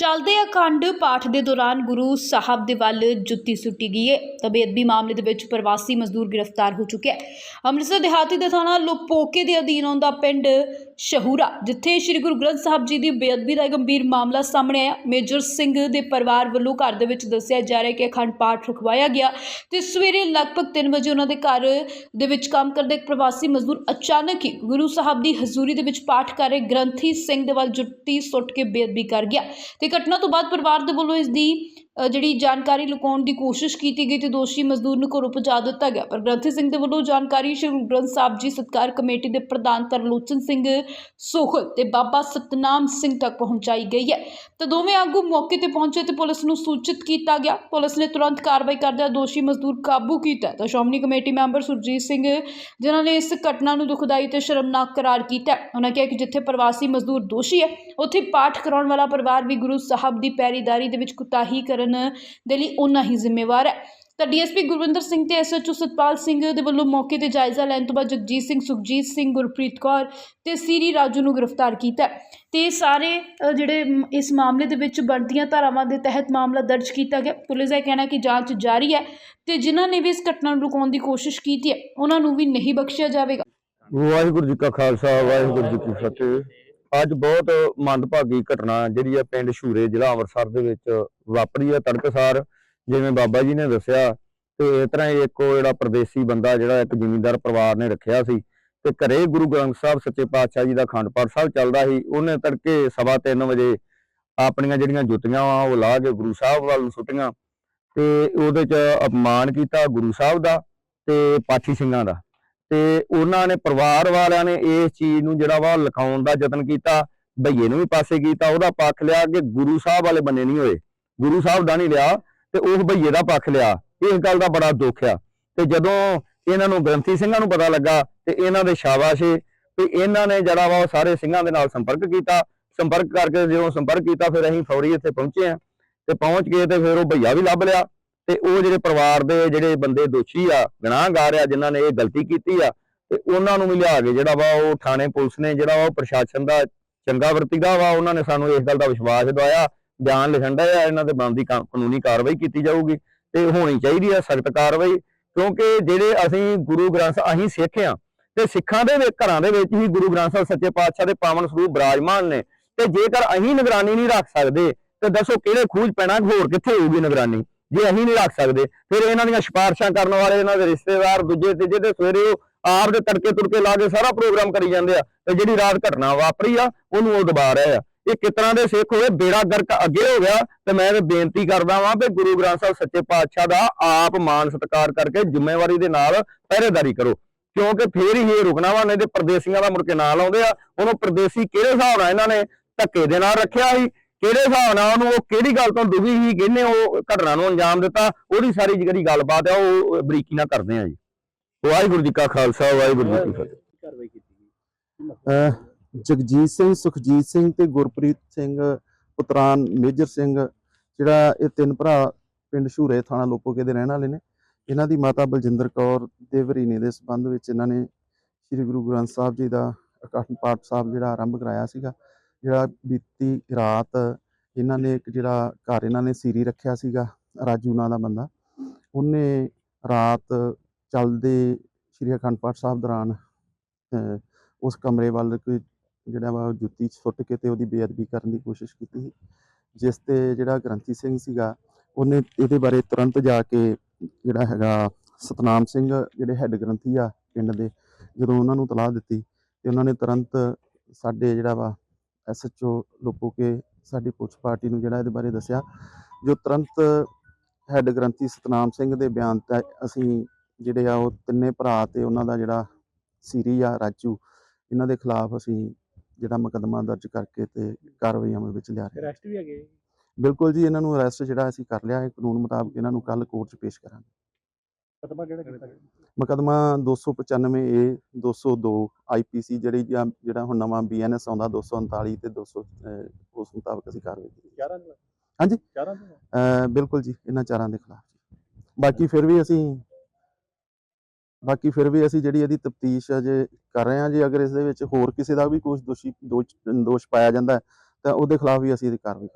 ਚੱਲਦੇ ਅਖੰਡ ਪਾਠ ਦੇ ਦੌਰਾਨ ਗੁਰੂ ਸਾਹਿਬ ਦੇ ਵੱਲ ਜੁੱਤੀ ਸੁੱਟੀ ਗਈ ਹੈ ਤਾਂ ਬੇਅਦਬੀ ਮਾਮਲੇ ਦੇ ਵਿੱਚ ਪ੍ਰਵਾਸੀ ਮਜ਼ਦੂਰ ਗ੍ਰਿਫਤਾਰ ਹੋ ਚੁੱਕਿਆ ਹੈ। ਅੰਮ੍ਰਿਤਸਰ ਦਿਹਾਤੀ ਦੇ ਥਾਣਾ ਲੋਪੋਕੇ ਦੇ ਅਧੀਨ ਆਉਂਦਾ ਪਿੰਡ ਸ਼ਹੂਰਾ, ਜਿੱਥੇ ਸ੍ਰੀ ਗੁਰੂ ਗ੍ਰੰਥ ਸਾਹਿਬ ਜੀ ਦੀ ਬੇਅਦਬੀ ਦਾ ਗੰਭੀਰ ਮਾਮਲਾ ਸਾਹਮਣੇ ਆਇਆ। ਮੇਜਰ ਸਿੰਘ ਦੇ ਪਰਿਵਾਰ ਵੱਲੋਂ ਘਰ ਦੇ ਵਿੱਚ ਦੱਸਿਆ ਜਾ ਰਿਹਾ ਕਿ ਅਖੰਡ ਪਾਠ ਰਖਵਾਇਆ ਗਿਆ ਤੇ ਸਵੇਰੇ ਲਗਭਗ 3 ਵਜੇ ਉਹਨਾਂ ਦੇ ਘਰ ਦੇ ਵਿੱਚ ਕੰਮ ਕਰਦੇ ਇੱਕ ਪ੍ਰਵਾਸੀ ਮਜ਼ਦੂਰ ਅਚਾਨਕ ਹੀ ਗੁਰੂ ਸਾਹਿਬ ਦੀ ਹਜ਼ੂਰੀ ਦੇ ਵਿੱਚ ਪਾਠ ਕਰ ਰਹੇ ਗ੍ਰੰਥੀ ਸਿੰਘ ਦੇ ਵੱਲ ਜੁੱਤੀ ਸੁੱਟ ਕੇ ਬੇਅਦਬੀ ਕਰ ਗਿਆ ਤੇ ਘਟਨਾ ਤੋਂ ਬਾਅਦ ਪਰਿਵਾਰ ਦੇ ਵੱਲੋਂ ਇਸ ਦੀ ਜਿਹੜੀ ਜਾਣਕਾਰੀ ਲੁਕਾਉਣ ਦੀ ਕੋਸ਼ਿਸ਼ ਕੀਤੀ ਗਈ ਤੇ ਦੋਸ਼ੀ ਮਜ਼ਦੂਰ ਨੂੰ ਘਰੋਂ ਪਹੁੰਚਾ ਦਿੱਤਾ ਗਿਆ। ਪਰ ਗ੍ਰੰਥੀ ਸਿੰਘ ਦੇ ਵੱਲੋਂ ਜਾਣਕਾਰੀ ਸ਼੍ਰੀ ਗੁਰੂ ਗ੍ਰੰਥ ਸਾਹਿਬ ਜੀ ਸਤਕਾਰ ਕਮੇਟੀ ਦੇ ਪ੍ਰਧਾਨ ਤਰਲੋਚਨ ਸਿੰਘ ਸੋਹਲ ਤੇ ਬਾਬਾ ਸਤਨਾਮ ਸਿੰਘ ਤੱਕ ਪਹੁੰਚਾਈ ਗਈ ਹੈ। ਤੇ ਦੋਵੇਂ ਆਗੂ ਮੌਕੇ ਤੇ ਪਹੁੰਚੇ ਤੇ ਪੁਲਿਸ ਨੂੰ ਸੂਚਿਤ ਕੀਤਾ ਗਿਆ। ਪੁਲਿਸ ਨੇ ਤੁਰੰਤ ਕਾਰਵਾਈ ਕਰਦਿਆਂ ਦੋਸ਼ੀ ਮਜ਼ਦੂਰ ਕਾਬੂ ਕੀਤਾ ਤਾਂ ਸ਼੍ਰੋਮਣੀ ਕਮੇਟੀ ਮੈਂਬਰ ਸੁਰਜੀਤ ਸਿੰਘ, ਜਿਨ੍ਹਾਂ ਨੇ ਇਸ ਘਟਨਾ ਨੂੰ ਦੁਖਦਾਈ ਤੇ ਸ਼ਰਮਨਾਕ ਕਰਾਰ ਕੀਤਾ ਉਹਨਾਂ ਕਿਹਾ ਕਿ ਜਿੱਥੇ ਪ੍ਰਵਾਸੀ ਮਜ਼ਦੂਰ ਦੋਸ਼ੀ ਹੈ, ਉੱਥੇ ਪਾਠ ਕਰਾਉਣ ਵਾਲਾ ਪਰਿਵਾਰ ਵੀ ਗੁਰੂ ਸਾਹਿਬ ਦੀ ਪੈਰੀਦਾਰੀ ਦੇ ਵਿੱਚ ਕੁਤਾਹੀ ਕਰਨ ਦੇ ਲਈ ਉਨਾ ਹੀ ਜ਼ਿੰਮੇਵਾਰ ਹੈ। ਤਾਂ ਡੀਐਸਪੀ ਗੁਰਵਿੰਦਰ ਸਿੰਘ ਤੇ ਐਸਐਚਓ ਸਤਪਾਲ ਸਿੰਘ ਦੇ ਵੱਲੋਂ ਮੌਕੇ ਤੇ ਜਾਇਜ਼ਾ ਲੈਣ ਤੋਂ ਬਾਅਦ ਜਗਜੀਤ ਸਿੰਘ, ਸੁਖਜੀਤ ਸਿੰਘ, ਗੁਰਪ੍ਰੀਤ ਕੌਰ ਤੇ ਸੀਰੀ ਰਾਜੂ ਨੂੰ ਗ੍ਰਿਫਤਾਰ ਕੀਤਾ ਤੇ ਸਾਰੇ ਜਿਹੜੇ ਇਸ ਮਾਮਲੇ ਦੇ ਵਿੱਚ ਬਣਦੀਆਂ ਧਾਰਾਵਾਂ ਦੇ ਤਹਿਤ ਮਾਮਲਾ ਦਰਜ ਕੀਤਾ ਗਿਆ। ਪੁਲਿਸ ਦਾ ਕਹਿਣਾ ਕਿ ਜਾਂਚ ਜਾਰੀ ਹੈ ਤੇ ਜਿਨ੍ਹਾਂ ਨੇ ਵੀ ਇਸ ਘਟਨਾ ਨੂੰ ਰੁਕਾਉਣ ਦੀ ਕੋਸ਼ਿਸ਼ ਕੀਤੀ ਹੈ, ਉਹਨਾਂ ਨੂੰ ਵੀ ਨਹੀਂ ਬਖਸ਼ਿਆ ਜਾਵੇਗਾ। ਵਾਹਿਗੁਰੂ ਜੀ ਕਾ ਖਾਲਸਾ, ਵਾਹਿਗੁਰੂ ਜੀ ਕੀ ਫਤਿਹ। ਅੱਜ ਬਹੁਤ ਮੰਦਭਾਗੀ ਘਟਨਾ ਜਿਹੜੀ ਆ ਪਿੰਡ ਸ਼ੂਰੇ ਜ਼ਿਲ੍ਹਾ ਅੰਮ੍ਰਿਤਸਰ ਦੇ ਵਿੱਚ ਵਾਪਰੀ ਆ, ਤੜਕਸਾਰ, ਜਿਵੇਂ ਬਾਬਾ ਜੀ ਨੇ ਦੱਸਿਆ, ਤੇ ਇਸ ਤਰ੍ਹਾਂ ਹੀ ਇੱਕ ਜਿਹੜਾ ਪਰਦੇਸੀ ਬੰਦਾ ਜਿਹੜਾ ਇੱਕ ਜ਼ਿਮੀਂਦਾਰ ਪਰਿਵਾਰ ਨੇ ਰੱਖਿਆ ਸੀ, ਤੇ ਘਰੇ ਗੁਰੂ ਗ੍ਰੰਥ ਸਾਹਿਬ ਸੱਚੇ ਪਾਤਸ਼ਾਹ ਜੀ ਦਾ ਅਖੰਡ ਪਾਠ ਸਾਹਿਬ ਚੱਲਦਾ ਸੀ, ਉਹਨੇ ਤੜਕੇ ਸਵਾ ਤਿੰਨ ਵਜੇ ਆਪਣੀਆਂ ਜਿਹੜੀਆਂ ਜੁੱਤੀਆਂ ਵਾ, ਉਹ ਲਾ ਕੇ ਗੁਰੂ ਸਾਹਿਬ ਵੱਲ ਨੂੰ ਸੁੱਟੀਆਂ, ਤੇ ਉਹਦੇ ਚ ਅਪਮਾਨ ਕੀਤਾ ਗੁਰੂ ਸਾਹਿਬ ਦਾ ਤੇ ਪਾਠੀ ਸਿੰਘਾਂ ਦਾ। ਤੇ ਉਹਨਾਂ ਨੇ ਪਰਿਵਾਰ ਵਾਲਿਆਂ ਨੇ ਇਸ ਚੀਜ਼ ਨੂੰ ਜਿਹੜਾ ਵਾ ਲਿਖਾਉਣ ਦਾ ਯਤਨ ਕੀਤਾ ਭਈਏ ਨੂੰ ਵੀ ਪਾਸੇ ਕੀਤਾ, ਉਹਦਾ ਪੱਖ ਲਿਆ ਕਿ ਗੁਰੂ ਸਾਹਿਬ ਵਾਲੇ ਬੰਨੇ ਨਹੀਂ ਹੋਏ। ਗੁਰੂ ਸਾਹਿਬ ਦਾ ਨਹੀਂ ਲਿਆ ਤੇ ਉਹ ਭਈਏ ਦਾ ਪੱਖ ਲਿਆ। ਇਸ ਗੱਲ ਦਾ ਬੜਾ ਦੁੱਖ ਆ। ਤੇ ਜਦੋਂ ਇਹਨਾਂ ਨੂੰ ਗ੍ਰੰਥੀ ਸਿੰਘਾਂ ਨੂੰ ਪਤਾ ਲੱਗਾ ਤੇ ਇਹਨਾਂ ਦੇ ਸ਼ਾਬਾਸ਼ੇ ਤੇ ਇਹਨਾਂ ਨੇ ਜਿਹੜਾ ਵਾ ਉਹ ਸਾਰੇ ਸਿੰਘਾਂ ਦੇ ਨਾਲ ਸੰਪਰਕ ਕੀਤਾ। ਸੰਪਰਕ ਕਰਕੇ ਜਦੋਂ ਸੰਪਰਕ ਕੀਤਾ, ਫਿਰ ਅਸੀਂ ਫੌਰੀ ਇੱਥੇ ਪਹੁੰਚੇ ਆ ਤੇ ਪਹੁੰਚ ਕੇ ਤੇ ਫਿਰ ਉਹ ਭਈਆ ਵੀ ਲੱਭ ਲਿਆ। ਤੇ ਉਹ ਜਿਹੜੇ ਪਰਿਵਾਰ ਦੇ ਜਿਹੜੇ ਬੰਦੇ ਦੋਸ਼ੀ ਆ, ਗੁਨਾਹਗਾਰ ਆ, ਜਿਨ੍ਹਾਂ ਨੇ ਇਹ ਗਲਤੀ ਕੀਤੀ ਆ, ਤੇ ਉਹਨਾਂ ਨੂੰ ਵੀ ਲਿਆ ਕੇ ਜਿਹੜਾ ਵਾ ਉਹ ਥਾਣੇ ਪੁਲਿਸ ਨੇ ਜਿਹੜਾ ਵਾ ਉਹ ਪ੍ਰਸ਼ਾਸਨ ਦਾ ਚੰਗਾ ਵਰਤੀਦਾ ਵਾ, ਉਹਨਾਂ ਨੇ ਸਾਨੂੰ ਇਸ ਗੱਲ ਦਾ ਵਿਸ਼ਵਾਸ ਦਿਵਾਇਆ, ਬਿਆਨ ਲਿਖਣ ਦਾ ਆ, ਇਹਨਾਂ ਦੇ ਬਣਦੀ ਕਾ- ਕਾਨੂੰਨੀ ਕਾਰਵਾਈ ਕੀਤੀ ਜਾਊਗੀ ਤੇ ਹੋਣੀ ਚਾਹੀਦੀ ਆ ਸਖਤ ਕਾਰਵਾਈ, ਕਿਉਂਕਿ ਜਿਹੜੇ ਅਸੀਂ ਗੁਰੂ ਗ੍ਰੰਥ ਅਸੀਂ ਸਿੱਖ ਆ, ਤੇ ਸਿੱਖਾਂ ਦੇ ਘਰਾਂ ਦੇ ਵਿੱਚ ਹੀ ਗੁਰੂ ਗ੍ਰੰਥ ਸਾਹਿਬ ਸੱਚੇ ਪਾਤਸ਼ਾਹ ਦੇ ਪਾਵਨ ਸਰੂਪ ਬਰਾਜਮਾਨ ਨੇ, ਤੇ ਜੇਕਰ ਅਸੀਂ ਨਿਗਰਾਨੀ ਨਹੀਂ ਰੱਖ ਸਕਦੇ, ਤੇ ਦੱਸੋ ਕਿਹੜੇ ਖੂਜ ਪੈਣਾ, ਹੋਰ ਕਿੱਥੇ ਹੋਊਗੀ ਨਿਗਰਾਨੀ? ਜੇ ਅਸੀਂ ਨਹੀਂ ਰੱਖ ਸਕਦੇ, ਫਿਰ ਇਹਨਾਂ ਦੀਆਂ ਸਿਫਾਰਸ਼ਾਂ ਕਰਨ ਵਾਲੇ ਇਹਨਾਂ ਦੇ ਰਿਸ਼ਤੇਦਾਰ ਦੂਜੇ ਤੀਜੇ ਤੇ ਸਵੇਰੇ ਉਹ ਆਪ ਦੇ ਤੜਕੇ ਤੁੜਕੇ ਲਾ ਕੇ ਸਾਰਾ ਪ੍ਰੋਗਰਾਮ ਕਰੀ ਜਾਂਦੇ ਆ ਤੇ ਜਿਹੜੀ ਰਾਤ ਘਟਨਾ ਵਾਪਰੀ ਆ, ਉਹਨੂੰ ਉਹ ਦਬਾ ਰਹੇ ਆ। ਇਹ ਕਿਸ ਤਰ੍ਹਾਂ ਦੇ ਸਿੱਖ ਹੋਏ? ਬੇੜਾ ਗਰਕ ਅੱਗੇ ਹੋ ਗਿਆ ਤੇ ਮੈਂ ਇਹ ਬੇਨਤੀ ਕਰਦਾ ਵਾਂ ਵੀ ਗੁਰੂ ਗ੍ਰੰਥ ਸਾਹਿਬ ਸੱਚੇ ਪਾਤਸ਼ਾਹ ਦਾ ਆਪ ਮਾਨ ਸਤਿਕਾਰ ਕਰਕੇ ਜ਼ਿੰਮੇਵਾਰੀ ਦੇ ਨਾਲ ਪਹਿਰੇਦਾਰੀ ਕਰੋ। ਕਿਉਂਕਿ ਫੇਰ ਹੀ ਇਹ ਰੁਕਣਾ ਵਾ, ਨਹੀਂ ਤੇ ਪਰਦੇਸੀਆਂ ਦਾ ਮੁੜ ਕੇ ਨਾਂ ਲਾਉਂਦੇ ਆ। ਉਹਨੂੰ ਪਰਦੇਸੀ ਕਿਹੜੇ ਹਿਸਾਬ ਨਾਲ ਇਹਨਾਂ ਨੇ ਧੱਕੇ ਦੇ ਨਾਲ ਰੱਖਿਆ ਸੀ? ਕਿਹੜੇ ਹਿਸਾਬ ਨਾਲ ਉਹਨੂੰ ਉਹ ਕਿਹੜੀ ਗੱਲ ਤੋਂ ਦੁਖੀ ਸੀ ਕਿਹਨੇ ਉਹ ਘਟਨਾ ਨੂੰ ਅੰਜਾਮ ਦਿੱਤਾ ਉਹਦੀ ਸਾਰੀ ਜਿਹੜੀ ਗੱਲਬਾਤ ਆ ਉਹ ਬਰੀਕੀ ਨਾਲ ਕਰਦੇ ਆ ਜੀ। ਵਾਹਿਗੁਰੂ ਜੀ ਕਾ ਖਾਲਸਾ ਵਾਹਿਗੁਰੂ ਜੀ ਕੀ ਫਤਿਹ। ਜਗਜੀਤ ਸਿੰਘ ਸੁਖਜੀਤ ਸਿੰਘ ਤੇ ਗੁਰਪ੍ਰੀਤ ਸਿੰਘ ਪੁੱਤਰਾਨ ਮੇਜਰ ਸਿੰਘ ਜਿਹੜਾ ਇਹ ਤਿੰਨ ਭਰਾ ਪਿੰਡ ਸ਼ੂਰੇ ਥਾਣਾ ਲੋਪੋਕੇ ਦੇ ਰਹਿਣ ਵਾਲੇ ਨੇ। ਇਹਨਾਂ ਦੀ ਮਾਤਾ ਬਲਜਿੰਦਰ ਕੌਰ ਦੇ ਵਰੀਨੇ ਦੇ ਸੰਬੰਧ ਵਿੱਚ ਇਹਨਾਂ ਨੇ ਸ੍ਰੀ ਗੁਰੂ ਗ੍ਰੰਥ ਸਾਹਿਬ ਜੀ ਦਾ ਅਕਾਠ ਪਾਠ ਸਾਹਿਬ ਜਿਹੜਾ ਆਰੰਭ ਕਰਾਇਆ ਸੀਗਾ। ਜਿਹੜਾ ਬੀਤੀ ਰਾਤ ਇਹਨਾਂ ਨੇ ਇੱਕ ਜਿਹੜਾ ਘਰ ਇਹਨਾਂ ਨੇ ਸੀਰੀ ਰੱਖਿਆ ਸੀਗਾ, ਰਾਜੂ ਨਾਂ ਦਾ ਬੰਦਾ, ਉਹਨੇ ਰਾਤ ਚੱਲਦੇ ਸ੍ਰੀ ਅਖੰਡ ਪਾਠ ਸਾਹਿਬ ਦੌਰਾਨ ਉਸ ਕਮਰੇ ਵੱਲ ਕੋਈ ਜਿਹੜਾ ਵਾ ਉਹ ਜੁੱਤੀ ਸੁੱਟ ਕੇ ਤੇ ਉਹਦੀ ਬੇਅਦਬੀ ਕਰਨ ਦੀ ਕੋਸ਼ਿਸ਼ ਕੀਤੀ ਸੀ, ਜਿਸ ਤੇ ਜਿਹੜਾ ਗ੍ਰੰਥੀ ਸਿੰਘ ਸੀਗਾ, ਉਹਨੇ ਇਹਦੇ ਬਾਰੇ ਤੁਰੰਤ ਜਾ ਕੇ ਜਿਹੜਾ ਹੈਗਾ ਸਤਨਾਮ ਸਿੰਘ ਜਿਹੜੇ ਹੈੱਡ ਗ੍ਰੰਥੀ ਆ ਪਿੰਡ ਦੇ, ਜਦੋਂ ਉਹਨਾਂ ਨੂੰ ਤਲਾਹ ਦਿੱਤੀ ਤੇ ਉਹਨਾਂ ਨੇ ਤੁਰੰਤ ਸਾਡੇ ਜਿਹੜਾ ਵਾ ਐਸਐਚਓ ਲੋਪੋ ਕੇ ਸਾਡੀ ਪੁਲਿਸ ਪਾਰਟੀ ਨੂੰ ਜਿਹੜਾ ਇਹਦੇ ਬਾਰੇ ਦੱਸਿਆ ਜੋ ਤੁਰੰਤ ਹੈੱਡ ਗ੍ਰੰਥੀ ਸਤਨਾਮ ਸਿੰਘ ਦੇ ਬਿਆਨ ਤੇ ਅਸੀਂ ਜਿਹੜੇ ਆ ਉਹ ਤਿੰਨੇ ਭਰਾ ਤੇ ਉਹਨਾਂ ਦਾ ਜਿਹੜਾ ਸੀਰੀ ਆ ਰਾਜੂ ਇਹਨਾਂ ਦੇ ਖਿਲਾਫ ਅਸੀਂ ਜਿਹੜਾ ਮੁਕੱਦਮਾ ਦਰਜ ਕਰਕੇ ਤੇ ਕਾਰਵਾਈ ਅਮਲ ਵਿੱਚ ਲਿਆ ਰਹੇ ਹਾਂ। ਅਰੈਸਟ ਵੀ ਹੈਗੇ ਬਿਲਕੁਲ ਜੀ ਇਹਨਾਂ ਨੂੰ ਅਰੈਸਟ ਜਿਹੜਾ ਅਸੀਂ ਕਰ ਲਿਆ ਹੈ ਕਾਨੂੰਨ ਮੁਤਾਬਕ ਇਹਨਾਂ ਨੂੰ ਕੱਲ ਕੋਰਟ 'ਚ ਪੇਸ਼ ਕਰਾਂਗੇ। ਖਤਮਾ ਕਿਹੜਾ ਕੀਤਾ ਮੁਕੱਦਮਾ 295 ਏ 202 ਆਈਪੀਸੀ ਜਿਹੜੀ ਜਾਂ- ਜਿਹੜਾ ਹੁਣ ਨਵਾਂ ਬੀਐਨਐਸ ਆਉਂਦਾ 239 ਤੇ 200 ਅਹ, ਉਸ ਮੁਤਾਬਕ ਅਸੀਂ ਕਾਰਵਾਈ ਕੀਤੀ। ਨੂੰ ਹਾਂਜੀ। ਨੂੰ ਬਿਲਕੁਲ ਜੀ ਇਹਨਾਂ ਚਾਰਾਂ ਦੇ ਖਿਲਾਫ ਜੀ। ਬਾਕੀ ਫਿਰ ਵੀ ਅਸੀਂ ਬਾਕੀ ਫਿਰ ਵੀ ਅਸੀਂ ਜਿਹੜੀ ਇਹਦੀ ਤਫਤੀਸ਼ ਅਜੇ ਕਰ ਰਹੇ ਹਾਂ ਜੀ ਅਗਰ ਇਸ ਦੇ ਵਿੱਚ ਹੋਰ ਕਿਸੇ ਦਾ ਵੀ ਕੋਈ ਦੋਸ਼ੀ ਦੋਸ਼ ਪਾਇਆ ਜਾਂਦਾ ਤਾਂ ਉਹਦੇ ਖਿਲਾਫ ਵੀ ਅਸੀਂ ਇਹਦੀ ਕਾਰਵਾਈ